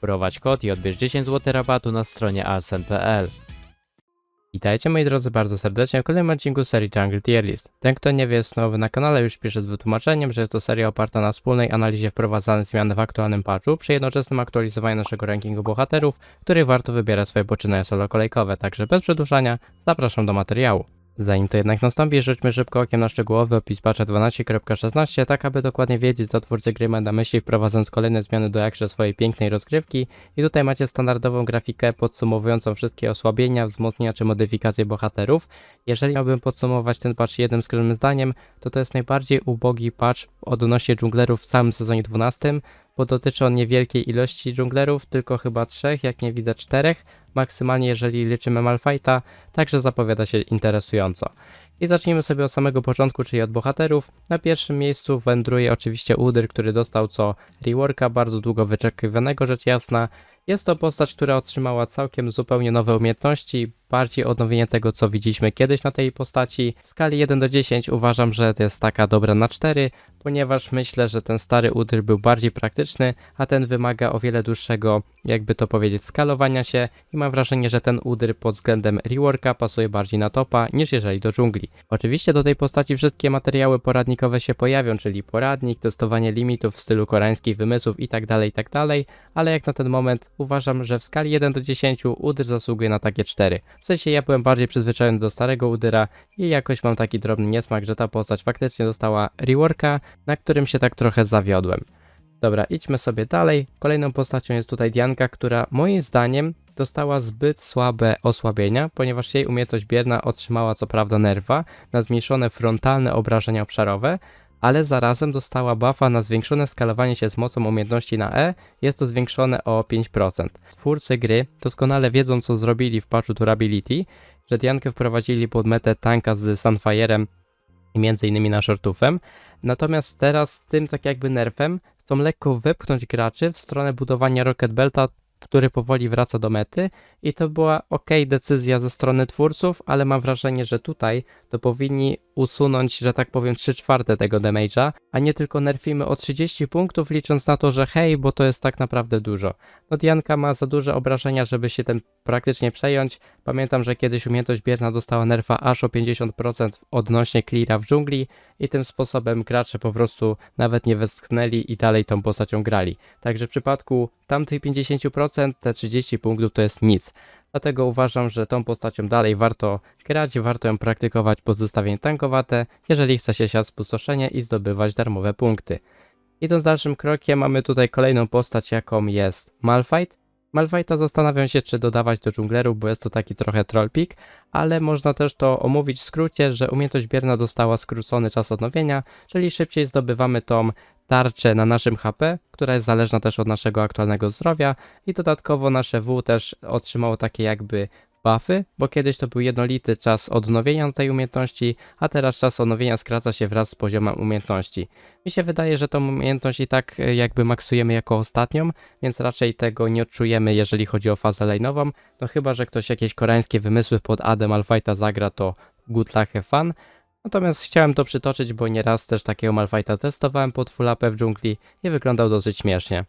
Wprowadź kod i odbierz 10 zł rabatu na stronie asn.pl. Witajcie moi drodzy bardzo serdecznie w kolejnym odcinku serii Jungle Tier List. Ten kto nie wie jest nowy na kanale już pisze z wytłumaczeniem, że jest to seria oparta na wspólnej analizie wprowadzanych zmian w aktualnym patchu przy jednoczesnym aktualizowaniu naszego rankingu bohaterów, których warto wybierać swoje poczynaje solo kolejkowe, także bez przedłużania zapraszam do materiału. Zanim to jednak nastąpi, rzućmy szybko okiem na szczegółowy opis patcha 12.16, tak aby dokładnie wiedzieć, co twórcy gry ma na myśli wprowadzając kolejne zmiany do jakże swojej pięknej rozgrywki. I tutaj macie standardową grafikę podsumowującą wszystkie osłabienia, wzmocnienia czy modyfikacje bohaterów. Jeżeli miałbym podsumować ten patch jednym skromnym zdaniem, to to jest najbardziej ubogi patch odnośnie dżunglerów w całym sezonie 12, bo dotyczy on niewielkiej ilości dżunglerów, tylko chyba trzech, jak nie widzę czterech, maksymalnie jeżeli liczymy Malfighta, także zapowiada się interesująco. I zacznijmy sobie od samego początku, czyli od bohaterów. Na pierwszym miejscu wędruje oczywiście Udyr, który dostał co reworka, bardzo długo wyczekiwanego rzecz jasna. Jest to postać, która otrzymała całkiem zupełnie nowe umiejętności, bardziej odnowienie tego, co widzieliśmy kiedyś na tej postaci. W skali 1 do 10 uważam, że to jest taka dobra na 4, ponieważ myślę, że ten stary Udyr był bardziej praktyczny, a ten wymaga o wiele dłuższego, jakby to powiedzieć, skalowania się i mam wrażenie, że ten Udyr pod względem reworka pasuje bardziej na topa niż jeżeli do dżungli. Oczywiście do tej postaci wszystkie materiały poradnikowe się pojawią, czyli poradnik, testowanie limitów w stylu koreańskich wymysłów itd., itd., ale jak na ten moment uważam, że w skali 1 do 10 Udyr zasługuje na takie 4. W sensie ja byłem bardziej przyzwyczajony do starego Udyra i jakoś mam taki drobny niesmak, że ta postać faktycznie dostała reworka, na którym się tak trochę zawiodłem. Dobra, idźmy sobie dalej. Kolejną postacią jest tutaj Dianka, która moim zdaniem dostała zbyt słabe osłabienia, ponieważ jej umiejętność bierna otrzymała co prawda nerwa na zmniejszone frontalne obrażenia obszarowe, ale zarazem dostała buffa na zwiększone skalowanie się z mocą umiejętności na E, jest to zwiększone o 5%. Twórcy gry doskonale wiedzą co zrobili w patchu Durability, że Diankę wprowadzili pod metę tanka z Sunfire'em i innymi na shortufem, natomiast teraz tym tak jakby nerfem chcą lekko wepchnąć graczy w stronę budowania Rocket Belta, który powoli wraca do mety i to była ok decyzja ze strony twórców, ale mam wrażenie, że tutaj to powinni usunąć, że tak powiem, 3 czwarte tego damage'a, a nie tylko nerfimy o 30 punktów, licząc na to, że hej, bo to jest tak naprawdę dużo. No Dianka ma za duże obrażenia, żeby się tym praktycznie przejąć. Pamiętam, że kiedyś umiejętność bierna dostała nerfa aż o 50% odnośnie cleara w dżungli i tym sposobem gracze po prostu nawet nie westchnęli i dalej tą postacią grali. Także w przypadku tamtych 50% te 30 punktów to jest nic. Dlatego uważam, że tą postacią dalej warto grać, warto ją praktykować pod zestawienie tankowate, jeżeli chce się siać spustoszenie i zdobywać darmowe punkty. Idąc dalszym krokiem, mamy tutaj kolejną postać, jaką jest Malphite. Malphite'a zastanawiam się, czy dodawać do dżunglerów, bo jest to taki trochę troll pick, ale można też to omówić w skrócie, że umiejętność bierna dostała skrócony czas odnowienia, czyli szybciej zdobywamy tą tarczę na naszym HP, która jest zależna też od naszego aktualnego zdrowia i dodatkowo nasze W też otrzymało takie jakby buffy, bo kiedyś to był jednolity czas odnowienia tej umiejętności, a teraz czas odnowienia skraca się wraz z poziomem umiejętności. Mi się wydaje, że tą umiejętność i tak e, jakby maksujemy jako ostatnią, więc raczej tego nie odczujemy, jeżeli chodzi o fazę lane'ową, no chyba, że ktoś jakieś koreańskie wymysły pod Adem Alfighta zagra, to good luck have fun. Natomiast chciałem to przytoczyć, bo nieraz też takiego Malfighta testowałem pod full w dżungli i wyglądał dosyć śmiesznie.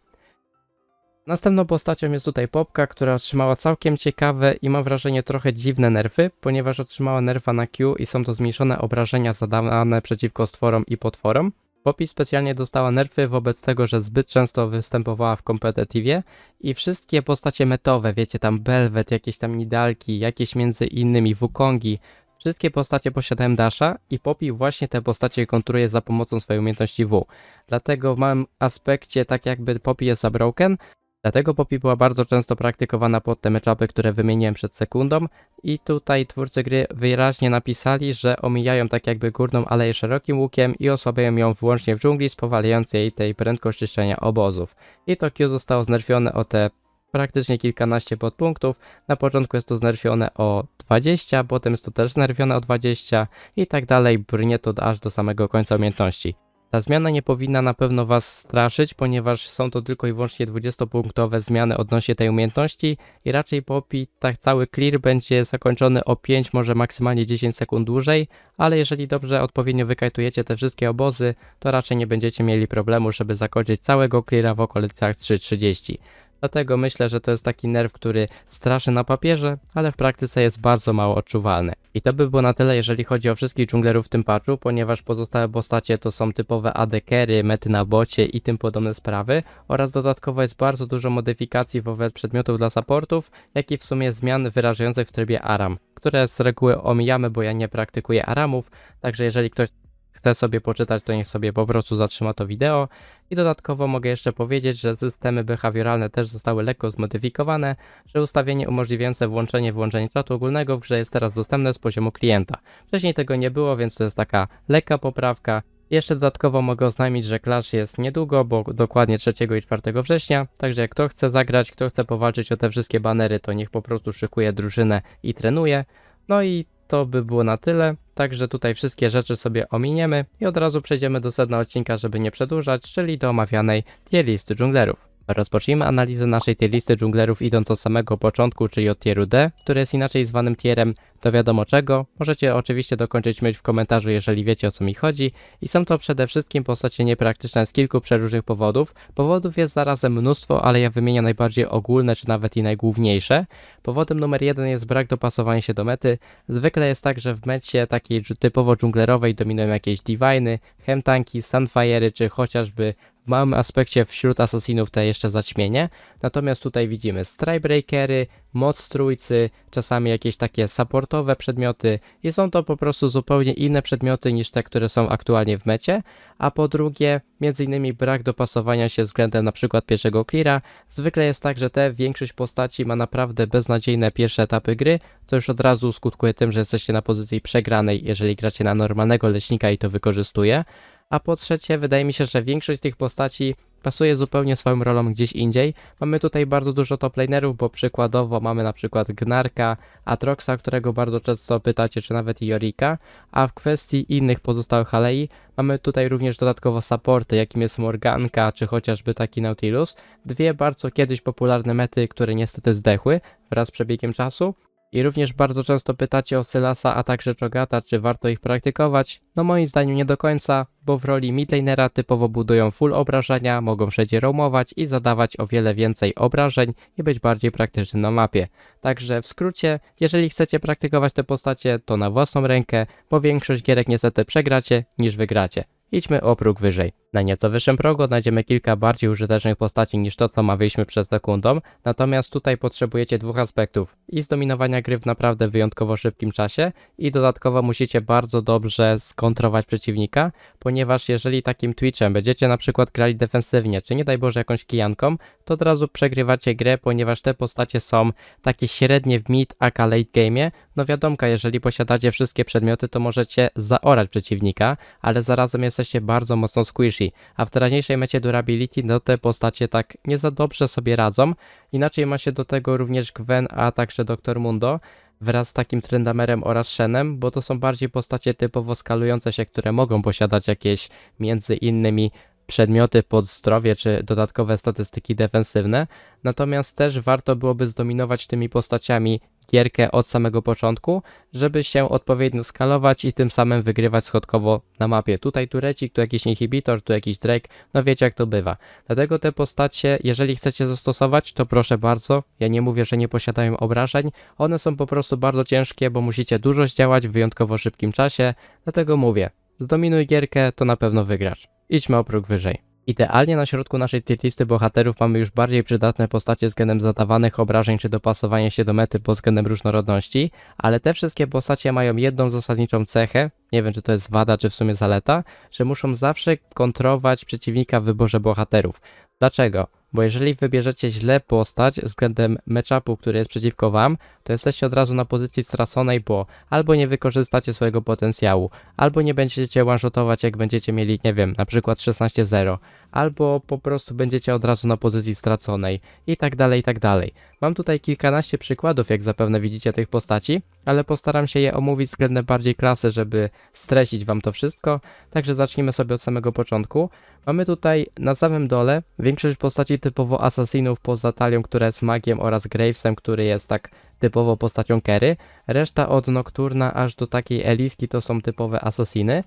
Następną postacią jest tutaj Popka, która otrzymała całkiem ciekawe i mam wrażenie trochę dziwne nerfy, ponieważ otrzymała nerfa na Q i są to zmniejszone obrażenia zadawane przeciwko stworom i potworom. Poppy specjalnie dostała nerfy wobec tego, że zbyt często występowała w kompetitywie i wszystkie postacie metowe, wiecie tam Belvet, jakieś tam Nidalki, jakieś między innymi Wukongi, Wszystkie postacie posiadają Dasha i Poppy właśnie te postacie konturuje za pomocą swojej umiejętności W. Dlatego w małym aspekcie tak jakby Poppy jest za broken, dlatego Poppy była bardzo często praktykowana pod te matchupy, które wymieniłem przed sekundą i tutaj twórcy gry wyraźnie napisali, że omijają tak jakby górną aleję szerokim łukiem i osłabiają ją wyłącznie w dżungli, spowalając jej tej prędkość czyszczenia obozów. I to Q zostało znerfione o te praktycznie kilkanaście podpunktów. Na początku jest to znerfione o 20, potem jest to też znerfione o 20 i tak dalej, brnie to aż do samego końca umiejętności. Ta zmiana nie powinna na pewno Was straszyć, ponieważ są to tylko i wyłącznie 20-punktowe zmiany odnośnie tej umiejętności i raczej Poppy tak cały clear będzie zakończony o 5, może maksymalnie 10 sekund dłużej, ale jeżeli dobrze odpowiednio wykajtujecie te wszystkie obozy, to raczej nie będziecie mieli problemu, żeby zakończyć całego cleara w okolicach 3.30. Dlatego myślę, że to jest taki nerw, który straszy na papierze, ale w praktyce jest bardzo mało odczuwalny. I to by było na tyle, jeżeli chodzi o wszystkich dżunglerów w tym patchu, ponieważ pozostałe postacie to są typowe AD-kery, mety na bocie i tym podobne sprawy oraz dodatkowo jest bardzo dużo modyfikacji wobec przedmiotów dla supportów, jak i w sumie zmian wyrażających w trybie ARAM, które z reguły omijamy, bo ja nie praktykuję ARAMów, także jeżeli ktoś chce sobie poczytać, to niech sobie po prostu zatrzyma to wideo. I dodatkowo mogę jeszcze powiedzieć, że systemy behawioralne też zostały lekko zmodyfikowane, że ustawienie umożliwiające włączenie wyłączenie czatu ogólnego w grze jest teraz dostępne z poziomu klienta. Wcześniej tego nie było, więc to jest taka lekka poprawka. Jeszcze dodatkowo mogę oznajmić, że Clash jest niedługo, bo dokładnie 3 i 4 września, także jak kto chce zagrać, kto chce powalczyć o te wszystkie banery, to niech po prostu szykuje drużynę i trenuje. No i to by było na tyle, także tutaj wszystkie rzeczy sobie ominiemy i od razu przejdziemy do sedna odcinka, żeby nie przedłużać, czyli do omawianej tier listy dżunglerów. Rozpocznijmy analizę naszej tier listy dżunglerów idąc od samego początku, czyli od tieru D, który jest inaczej zwanym tierem do wiadomo czego. Możecie oczywiście dokończyć myśl w komentarzu, jeżeli wiecie o co mi chodzi. I są to przede wszystkim postacie niepraktyczne z kilku przeróżnych powodów. Powodów jest zarazem mnóstwo, ale ja wymienię najbardziej ogólne, czy nawet i najgłówniejsze. Powodem numer jeden jest brak dopasowania się do mety. Zwykle jest tak, że w mecie takiej typowo dżunglerowej dominują jakieś diviny, chemtanki, sunfire'y, czy chociażby w małym aspekcie wśród asasinów te jeszcze zaćmienie. Natomiast tutaj widzimy strybreakery, moc trójcy, czasami jakieś takie supportowe przedmioty i są to po prostu zupełnie inne przedmioty niż te, które są aktualnie w mecie. A po drugie, między innymi brak dopasowania się względem na przykład pierwszego cleara. Zwykle jest tak, że te większość postaci ma naprawdę beznadziejne pierwsze etapy gry, to już od razu skutkuje tym, że jesteście na pozycji przegranej, jeżeli gracie na normalnego leśnika i to wykorzystuje. A po trzecie, wydaje mi się, że większość tych postaci pasuje zupełnie swoją rolą gdzieś indziej. Mamy tutaj bardzo dużo top lanerów, bo przykładowo mamy na przykład Gnarka, Atroxa, którego bardzo często pytacie, czy nawet Jorika, a w kwestii innych pozostałych alei mamy tutaj również dodatkowo supporty, jakim jest Morganka, czy chociażby taki Nautilus. Dwie bardzo kiedyś popularne mety, które niestety zdechły wraz z przebiegiem czasu. I również bardzo często pytacie o Sylasa, a także Chogata, czy warto ich praktykować. No moim zdaniem nie do końca, bo w roli midlanera typowo budują full obrażenia, mogą wszędzie roamować i zadawać o wiele więcej obrażeń i być bardziej praktycznym na mapie. Także w skrócie, jeżeli chcecie praktykować te postacie, to na własną rękę, bo większość gierek niestety przegracie niż wygracie. Idźmy o próg wyżej. Na nieco wyższym progu znajdziemy kilka bardziej użytecznych postaci niż to, co omawialiśmy przed sekundą, natomiast tutaj potrzebujecie dwóch aspektów. I zdominowania gry w naprawdę wyjątkowo szybkim czasie i dodatkowo musicie bardzo dobrze skontrować przeciwnika, ponieważ jeżeli takim Twitchem będziecie na przykład grali defensywnie, czy nie daj Boże jakąś kijanką, to od razu przegrywacie grę, ponieważ te postacie są takie średnie w mid, aka late game'ie. No wiadomka, jeżeli posiadacie wszystkie przedmioty, to możecie zaorać przeciwnika, ale zarazem jesteście bardzo mocno squishy, a w teraźniejszej mecie durability, no te postacie tak nie za dobrze sobie radzą. Inaczej ma się do tego również Gwen, a także Dr. Mundo wraz z takim Trendamerem oraz Shenem, bo to są bardziej postacie typowo skalujące się, które mogą posiadać jakieś między innymi przedmioty pod zdrowie czy dodatkowe statystyki defensywne. Natomiast też warto byłoby zdominować tymi postaciami gierkę od samego początku, żeby się odpowiednio skalować i tym samym wygrywać schodkowo na mapie. Tutaj turecik, tu jakiś inhibitor, tu jakiś Drake, no wiecie jak to bywa. Dlatego te postacie, jeżeli chcecie zastosować, to proszę bardzo, ja nie mówię, że nie posiadają obrażeń, one są po prostu bardzo ciężkie, bo musicie dużo zdziałać w wyjątkowo szybkim czasie, dlatego mówię, zdominuj gierkę, to na pewno wygrasz. Idźmy o próg wyżej. Idealnie na środku naszej tier listy bohaterów mamy już bardziej przydatne postacie względem zadawanych obrażeń czy dopasowania się do mety pod względem różnorodności, ale te wszystkie postacie mają jedną zasadniczą cechę, nie wiem czy to jest wada czy w sumie zaleta, że muszą zawsze kontrować przeciwnika w wyborze bohaterów. Dlaczego? Bo jeżeli wybierzecie źle postać względem matchupu, który jest przeciwko wam, to jesteście od razu na pozycji straconej, bo albo nie wykorzystacie swojego potencjału, albo nie będziecie one-shotować jak będziecie mieli, nie wiem, na przykład 16-0, albo po prostu będziecie od razu na pozycji straconej i tak dalej, i tak dalej. Mam tutaj kilkanaście przykładów, jak zapewne widzicie, tych postaci, ale postaram się je omówić względem bardziej klasy, żeby streścić wam to wszystko. Także zacznijmy sobie od samego początku. Mamy tutaj na samym dole większość postaci typowo asasinów poza talią, która jest magiem oraz Gravesem, który jest tak typowo postacią Kerry. Reszta od Nocturna aż do takiej Eliski to są typowe asasiny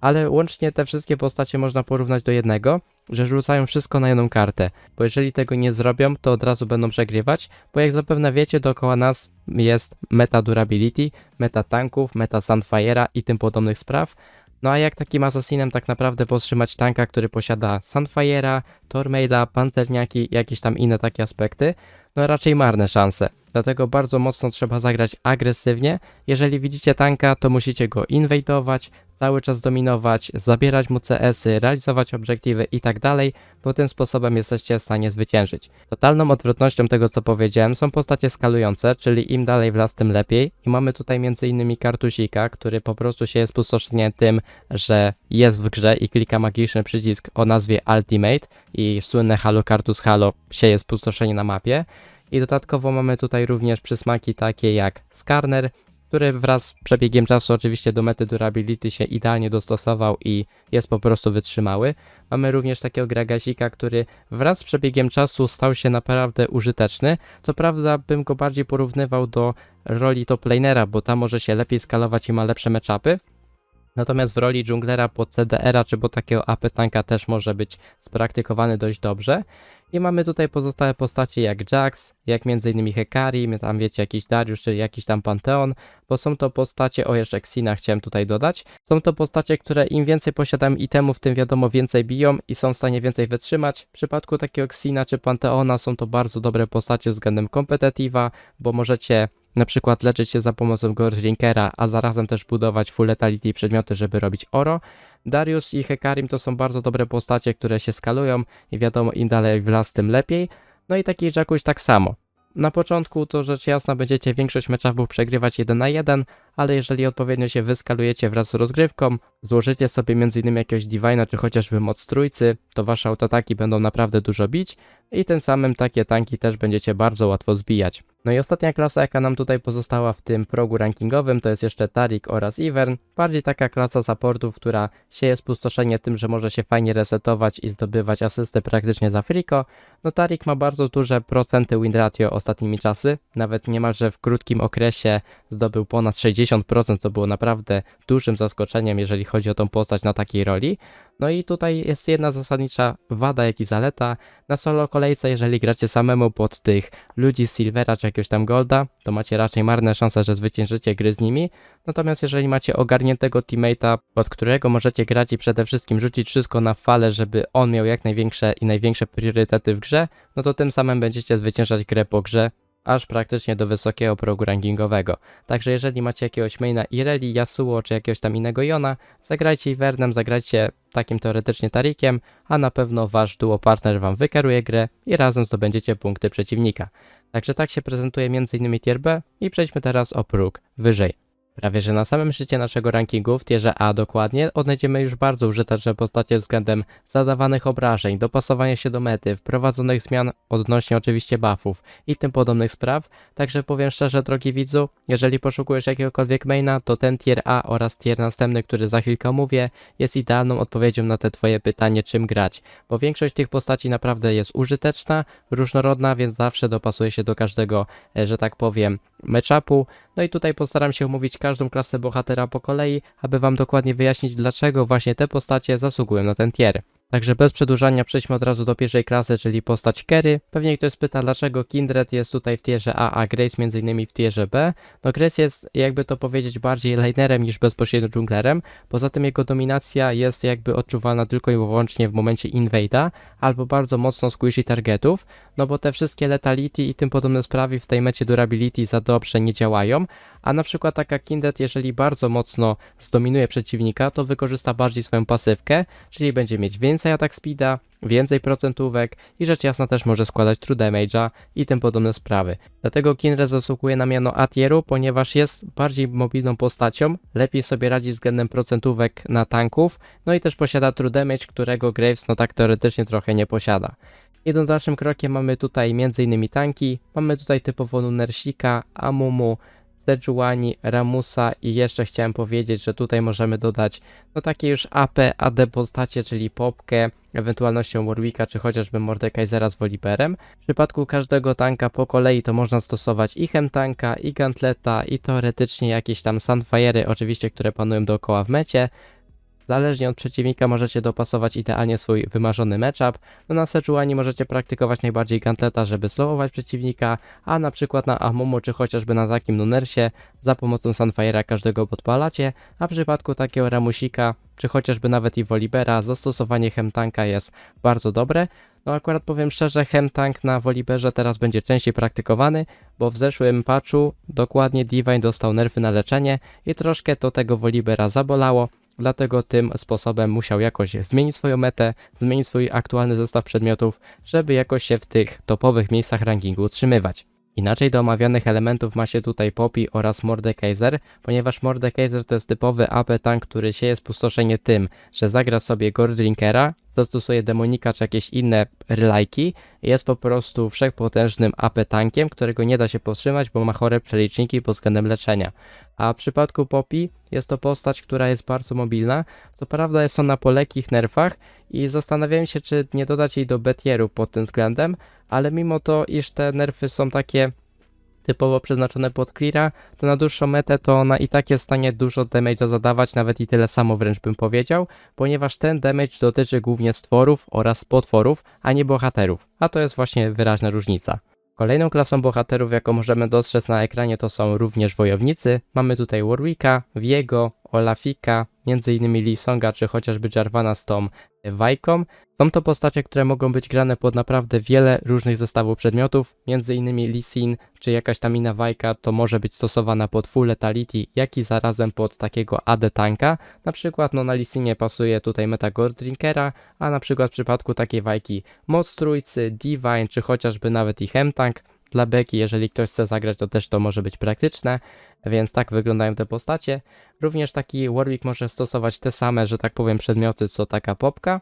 ale łącznie te wszystkie postacie można porównać do jednego że rzucają wszystko na jedną kartę, bo jeżeli tego nie zrobią, to od razu będą przegrywać, bo jak zapewne wiecie, dookoła nas jest meta durability, meta tanków, meta Sunfire'a i tym podobnych spraw. No a jak takim asasinem tak naprawdę powstrzymać tanka, który posiada Sunfire'a, Tormaida, Pancerniaki jakieś tam inne takie aspekty? No raczej marne szanse. Dlatego bardzo mocno trzeba zagrać agresywnie. Jeżeli widzicie tanka, to musicie go inwadować, cały czas dominować, zabierać mu CS-y, realizować obiektywy i tak dalej, bo tym sposobem jesteście w stanie zwyciężyć. Totalną odwrotnością tego, co powiedziałem, są postacie skalujące, czyli im dalej w las, tym lepiej. I mamy tutaj m.in. kartusika, który po prostu się spustoszenie tym, że jest w grze i klika magiczny przycisk o nazwie Ultimate i słynne Halo Kartus Halo sieje spustoszenie na mapie. I dodatkowo mamy tutaj również przysmaki takie jak Skarner, który wraz z przebiegiem czasu oczywiście do mety durability się idealnie dostosował i jest po prostu wytrzymały. Mamy również takiego Gragasika, który wraz z przebiegiem czasu stał się naprawdę użyteczny. Co prawda bym go bardziej porównywał do roli top lanera, bo tam może się lepiej skalować i ma lepsze matchupy. Natomiast w roli dżunglera po CDR-a czy po takiego AP tanka też może być spraktykowany dość dobrze. I mamy tutaj pozostałe postacie jak Jax, jak m.in. Hekari, tam wiecie jakiś Dariusz czy jakiś tam Panteon, bo są to postacie, o jeszcze Xina chciałem tutaj dodać, są to postacie, które im więcej posiadają itemów, tym wiadomo więcej biją i są w stanie więcej wytrzymać. W przypadku takiego Xina czy Panteona są to bardzo dobre postacie względem kompetitywa, bo możecie na przykład leczyć się za pomocą Gordrinkera, a zarazem też budować full letality przedmioty, żeby robić oro. Darius i Hekarim to są bardzo dobre postacie, które się skalują i wiadomo im dalej w las, tym lepiej. No i taki Jackuś tak samo. Na początku to rzecz jasna będziecie większość meczów przegrywać 1 na 1, ale jeżeli odpowiednio się wyskalujecie wraz z rozgrywką, złożycie sobie m.in. jakiegoś Divina czy chociażby moc trójcy, to wasze autotaki będą naprawdę dużo bić i tym samym takie tanki też będziecie bardzo łatwo zbijać. No i ostatnia klasa, jaka nam tutaj pozostała w tym progu rankingowym, to jest jeszcze Tarik oraz Ivern. Bardziej taka klasa supportów, która sieje spustoszenie tym, że może się fajnie resetować i zdobywać asystę praktycznie za friko. No Tarik ma bardzo duże procenty win ratio ostatnimi czasy, nawet niemalże w krótkim okresie zdobył ponad 60%, co było naprawdę dużym zaskoczeniem, jeżeli chodzi o tą postać na takiej roli. No i tutaj jest jedna zasadnicza wada, jak i zaleta. Na solo kolejce, jeżeli gracie samemu pod tych ludzi Silvera czy jakiegoś tam Golda, to macie raczej marne szanse, że zwyciężycie gry z nimi. Natomiast jeżeli macie ogarniętego teammate'a, pod którego możecie grać i przede wszystkim rzucić wszystko na falę, żeby on miał jak największe i największe priorytety w grze, no to tym samym będziecie zwyciężać grę po grze aż praktycznie do wysokiego progu rankingowego. Także jeżeli macie jakiegoś maina Ireli, Yasuo czy jakiegoś tam innego Jona, zagrajcie Ivernem, zagrajcie takim teoretycznie Tarikiem, a na pewno wasz duo partner wam wykaruje grę i razem zdobędziecie punkty przeciwnika. Także tak się prezentuje m.in. tier B i przejdźmy teraz o próg wyżej. Prawie że na samym szczycie naszego rankingu, w tierze A dokładnie, odnajdziemy już bardzo użyteczne postacie względem zadawanych obrażeń, dopasowania się do mety, wprowadzonych zmian odnośnie oczywiście buffów i tym podobnych spraw. Także powiem szczerze, drogi widzu, jeżeli poszukujesz jakiegokolwiek maina, to ten tier A oraz tier następny, który za chwilkę mówię, jest idealną odpowiedzią na te twoje pytanie, czym grać. Bo większość tych postaci naprawdę jest użyteczna, różnorodna, więc zawsze dopasuje się do każdego, e, że tak powiem, matchupu. No i tutaj postaram się omówić każdą klasę bohatera po kolei, aby Wam dokładnie wyjaśnić, dlaczego właśnie te postacie zasługują na ten tier. Także bez przedłużania przejdźmy od razu do pierwszej klasy, czyli postać Kerry. Pewnie ktoś spyta, dlaczego Kindred jest tutaj w tierze A, a Grace między innymi w tierze B. No Grace jest, jakby to powiedzieć, bardziej linerem niż bezpośrednio dżunglerem. Poza tym jego dominacja jest jakby odczuwalna tylko i wyłącznie w momencie invade'a, albo bardzo mocno squishy targetów, no bo te wszystkie letality i tym podobne sprawy w tej mecie durability za dobrze nie działają, a na przykład taka Kindred, jeżeli bardzo mocno zdominuje przeciwnika, to wykorzysta bardziej swoją pasywkę, czyli będzie mieć więcej atak speeda, więcej procentówek i rzecz jasna też może składać true damage'a i tym podobne sprawy. Dlatego Kindred zasługuje na miano Atieru, ponieważ jest bardziej mobilną postacią, lepiej sobie radzi względem procentówek na tanków, no i też posiada true damage, którego Graves no tak teoretycznie trochę nie posiada. Idąc dalszym krokiem mamy tutaj m.in. tanki, mamy tutaj typowo Nunersika, Amumu, Sejuani, Ramusa i jeszcze chciałem powiedzieć, że tutaj możemy dodać no takie już AP, AD postacie, czyli Popkę, ewentualnością Warwicka czy chociażby Mordekaisera z Voliberem. W przypadku każdego tanka po kolei to można stosować i Hemtanka, i Gantleta, i teoretycznie jakieś tam Sunfire'y, oczywiście, które panują dookoła w mecie. Zależnie od przeciwnika możecie dopasować idealnie swój wymarzony matchup. No na Sejuani możecie praktykować najbardziej Gantleta, żeby slowować przeciwnika, a na przykład na Amumu czy chociażby na takim Nunersie za pomocą Sunfire'a każdego podpalacie, a w przypadku takiego Ramusika czy chociażby nawet i Wolibera zastosowanie Hemtanka jest bardzo dobre. No akurat powiem szczerze, Hemtank na Voliberze teraz będzie częściej praktykowany, bo w zeszłym patchu dokładnie Divine dostał nerfy na leczenie i troszkę to tego Volibera zabolało, dlatego tym sposobem musiał jakoś zmienić swoją metę, zmienić swój aktualny zestaw przedmiotów, żeby jakoś się w tych topowych miejscach rankingu utrzymywać. Inaczej do omawianych elementów ma się tutaj Poppy oraz Mordekaiser, ponieważ Mordekaiser to jest typowy AP tank, który sieje spustoszenie tym, że zagra sobie Gordrinkera, zastosuje demonika czy jakieś inne rylajki jest po prostu wszechpotężnym AP tankiem, którego nie da się powstrzymać, bo ma chore przeliczniki pod względem leczenia. A w przypadku Poppy jest to postać, która jest bardzo mobilna, co prawda jest ona po lekkich nerfach i zastanawiałem się, czy nie dodać jej do betieru pod tym względem, ale mimo to, iż te nerfy są takie typowo przeznaczone pod cleara, to na dłuższą metę to ona i tak jest w stanie dużo damage'a zadawać, nawet i tyle samo wręcz bym powiedział, ponieważ ten damage dotyczy głównie stworów oraz potworów, a nie bohaterów, a to jest właśnie wyraźna różnica. Kolejną klasą bohaterów, jaką możemy dostrzec na ekranie, to są również wojownicy. Mamy tutaj Warwicka, Viego, Olafika, m.in. Lee Songa czy chociażby Jarvana z tą Wajką. Są to postacie, które mogą być grane pod naprawdę wiele różnych zestawów przedmiotów, m.in. Lee Sin czy jakaś tam inna Wajka to może być stosowana pod full letality, jak i zarazem pod takiego AD tanka. Na przykład no, na Lee Sinie pasuje tutaj meta Drinkera, a na przykład w przypadku takiej Wajki Moc Trójcy, Divine czy chociażby nawet i Hemtank. Dla beki, jeżeli ktoś chce zagrać, to też to może być praktyczne, więc tak wyglądają te postacie. Również taki Warwick może stosować te same, że tak powiem, przedmioty co taka popka,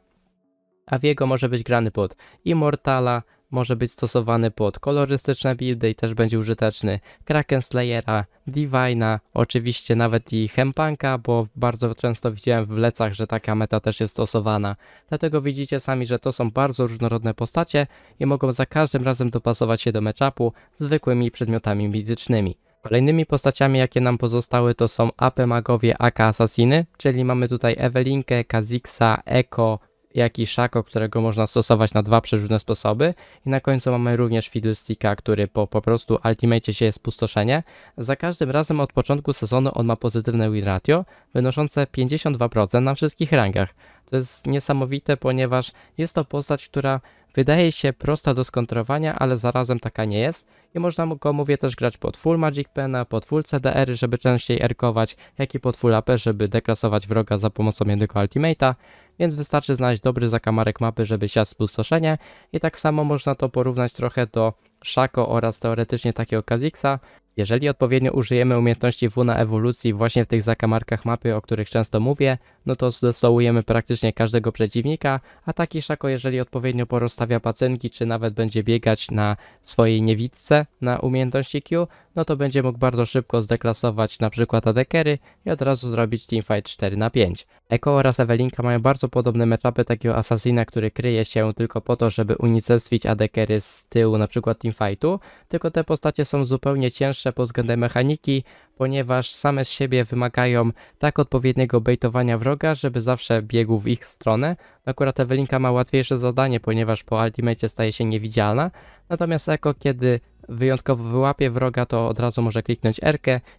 a w jego może być grany pod Immortala, może być stosowany pod kolorystyczne buildy i też będzie użyteczny Kraken Slayera, Divina, oczywiście nawet i Hempunka, bo bardzo często widziałem w lecach, że taka meta też jest stosowana. Dlatego widzicie sami, że to są bardzo różnorodne postacie i mogą za każdym razem dopasować się do matchupu zwykłymi przedmiotami mitycznymi. Kolejnymi postaciami, jakie nam pozostały, to są AP magowie AK Assassiny, czyli mamy tutaj Ewelinkę, Kazixa, Eko, jak i Shako, którego można stosować na dwa przeróżne sposoby. I na końcu mamy również Fiddlesticka, który po po prostu ultimate się jest pustoszenie. Za każdym razem od początku sezonu on ma pozytywne win ratio, wynoszące 52% na wszystkich rangach. To jest niesamowite, ponieważ jest to postać, która wydaje się prosta do skontrowania, ale zarazem taka nie jest. I można go, mówię, też grać pod full Magic Pena, pod full CDR, żeby częściej erkować, jak i pod full AP, żeby deklasować wroga za pomocą jednego ultimate'a więc wystarczy znaleźć dobry zakamarek mapy, żeby siać spustoszenie i tak samo można to porównać trochę do Shako oraz teoretycznie takiego Kazixa. Jeżeli odpowiednio użyjemy umiejętności W na ewolucji właśnie w tych zakamarkach mapy, o których często mówię, no to zdestołujemy praktycznie każdego przeciwnika, a taki Shako jeżeli odpowiednio porozstawia pacynki, czy nawet będzie biegać na swojej niewidce na umiejętności Q, no to będzie mógł bardzo szybko zdeklasować na przykład adekery i od razu zrobić teamfight 4 na 5. Eko oraz Ewelinka mają bardzo podobne matchupy takiego asasina, który kryje się tylko po to, żeby unicestwić adekery z tyłu na przykład teamfightu, tylko te postacie są zupełnie cięższe pod względem mechaniki, ponieważ same z siebie wymagają tak odpowiedniego baitowania wroga, żeby zawsze biegł w ich stronę. Akurat Ewelinka ma łatwiejsze zadanie, ponieważ po ultimate staje się niewidzialna, natomiast Eko kiedy wyjątkowo wyłapie wroga, to od razu może kliknąć R,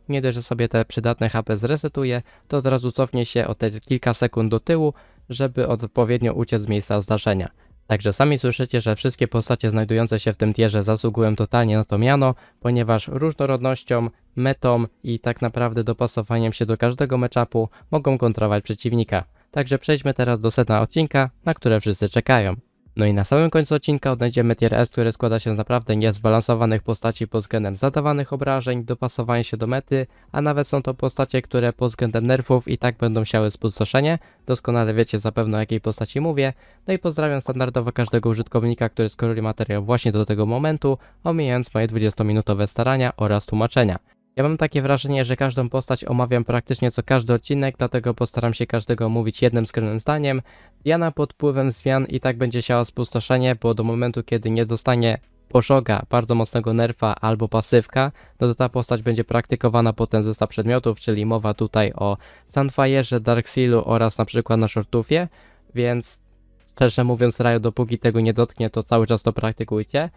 nie dość, że sobie te przydatne HP zresetuje, to od razu cofnie się o te kilka sekund do tyłu, żeby odpowiednio uciec z miejsca zdarzenia. Także sami słyszycie, że wszystkie postacie znajdujące się w tym tierze zasługują totalnie na to miano, ponieważ różnorodnością, metą i tak naprawdę dopasowaniem się do każdego matchupu mogą kontrolować przeciwnika. Także przejdźmy teraz do sedna odcinka, na które wszyscy czekają. No i na samym końcu odcinka odnajdziemy tier S, który składa się z naprawdę niezbalansowanych postaci pod względem zadawanych obrażeń, dopasowania się do mety, a nawet są to postacie, które pod względem nerfów i tak będą siały spustoszenie. Doskonale wiecie zapewne o jakiej postaci mówię. No i pozdrawiam standardowo każdego użytkownika, który skoruje materiał właśnie do tego momentu, omijając moje 20-minutowe starania oraz tłumaczenia. Ja mam takie wrażenie, że każdą postać omawiam praktycznie co każdy odcinek, dlatego postaram się każdego omówić jednym skromnym zdaniem. Diana pod wpływem zmian i tak będzie siała spustoszenie, bo do momentu kiedy nie zostanie Oshoga, bardzo mocnego nerfa albo pasywka, no to ta postać będzie praktykowana pod ten zestaw przedmiotów, czyli mowa tutaj o Sunfire'ze, Darksealu oraz na przykład na Shortufie, więc szczerze mówiąc Riot dopóki tego nie dotknie, to cały czas to praktykujcie.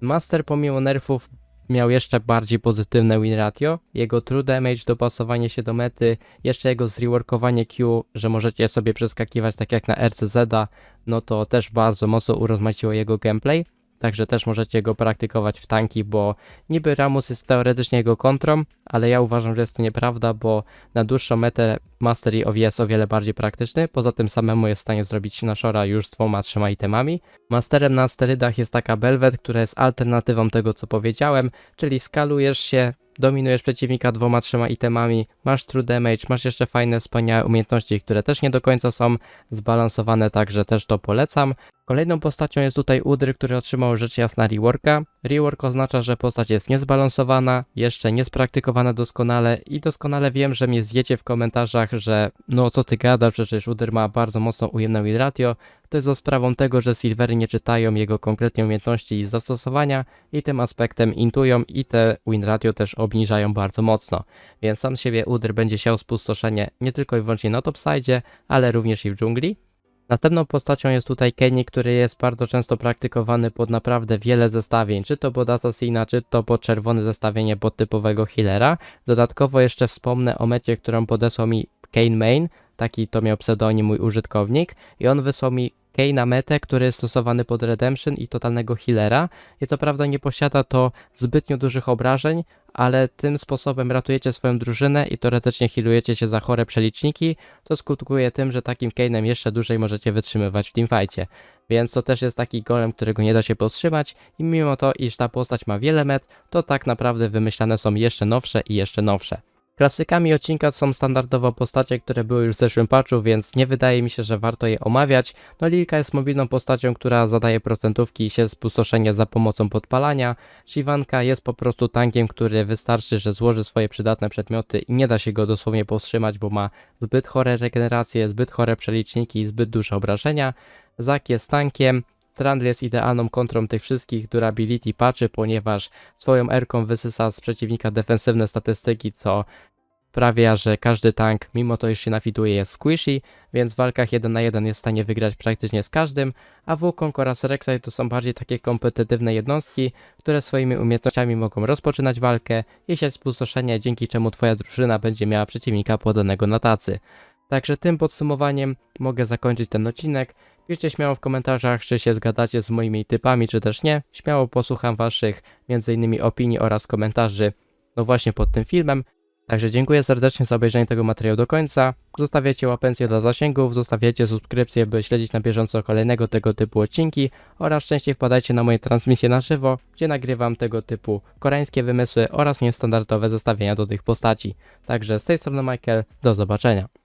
Master pomimo nerfów miał jeszcze bardziej pozytywne win ratio, jego true damage, dopasowanie się do mety, jeszcze jego zreworkowanie Q, że możecie sobie przeskakiwać tak jak na RCZ, no to też bardzo mocno urozmaiciło jego gameplay. Także też możecie go praktykować w tanki, bo niby Ramus jest teoretycznie jego kontrą, ale ja uważam, że jest to nieprawda, bo na dłuższą metę Mastery of jest o wiele bardziej praktyczny. Poza tym samemu jest w stanie zrobić Nashora już z dwoma, trzema itemami. Masterem na sterydach jest taka Belvet, która jest alternatywą tego, co powiedziałem, czyli skalujesz się, dominujesz przeciwnika dwoma, trzema itemami, masz true damage, masz jeszcze fajne, wspaniałe umiejętności, które też nie do końca są zbalansowane, także też to polecam. Kolejną postacią jest tutaj Udry, który otrzymał rzecz jasna reworka. Rework oznacza, że postać jest niezbalansowana, jeszcze niespraktykowana doskonale i doskonale wiem, że mnie zjecie w komentarzach, że no co ty gadasz, przecież Udr ma bardzo mocno ujemne win ratio. To jest za sprawą tego, że Silvery nie czytają jego konkretnie umiejętności i zastosowania i tym aspektem intują i te win ratio też obniżają bardzo mocno. Więc sam siebie Udr będzie siał spustoszenie nie tylko i wyłącznie na topside, ale również i w dżungli. Następną postacią jest tutaj Kenny, który jest bardzo często praktykowany pod naprawdę wiele zestawień, czy to pod Assassina, czy to pod czerwone zestawienie pod typowego healera. Dodatkowo jeszcze wspomnę o mecie, którą podesłał mi Kane Main, taki to miał pseudonim mój użytkownik. I on wysłał mi Kane'a metę, który jest stosowany pod Redemption i totalnego healera i co prawda nie posiada to zbytnio dużych obrażeń, ale tym sposobem ratujecie swoją drużynę i teoretycznie healujecie się za chore przeliczniki, to skutkuje tym, że takim Kane'em jeszcze dłużej możecie wytrzymywać w teamfightie. Więc to też jest taki golem, którego nie da się powstrzymać i mimo to, iż ta postać ma wiele met, to tak naprawdę wymyślane są jeszcze nowsze i jeszcze nowsze. Klasykami odcinka są standardowo postacie, które były już w zeszłym patchu, więc nie wydaje mi się, że warto je omawiać. No Lilka jest mobilną postacią, która zadaje procentówki i się spustoszenie za pomocą podpalania. Shivanka jest po prostu tankiem, który wystarczy, że złoży swoje przydatne przedmioty i nie da się go dosłownie powstrzymać, bo ma zbyt chore regeneracje, zbyt chore przeliczniki i zbyt duże obrażenia. Zak jest tankiem, Trundle jest idealną kontrą tych wszystkich durability patchy, ponieważ swoją erką wysysa z przeciwnika defensywne statystyki, co sprawia, że każdy tank, mimo to, iż się nafiduje, jest squishy, więc w walkach 1 na 1 jest w stanie wygrać praktycznie z każdym, a Wukong oraz Rek'Sai to są bardziej takie kompetytywne jednostki, które swoimi umiejętnościami mogą rozpoczynać walkę i siać spustoszenie, dzięki czemu twoja drużyna będzie miała przeciwnika podanego na tacy. Także tym podsumowaniem mogę zakończyć ten odcinek. Piszcie śmiało w komentarzach, czy się zgadzacie z moimi typami, czy też nie. Śmiało posłucham waszych m.in. opinii oraz komentarzy, no właśnie pod tym filmem. Także dziękuję serdecznie za obejrzenie tego materiału do końca. Zostawiacie łapencję dla zasięgów, zostawiacie subskrypcję, by śledzić na bieżąco kolejnego tego typu odcinki oraz częściej wpadajcie na moje transmisje na żywo, gdzie nagrywam tego typu koreańskie wymysły oraz niestandardowe zestawienia do tych postaci. Także z tej strony Michael, do zobaczenia.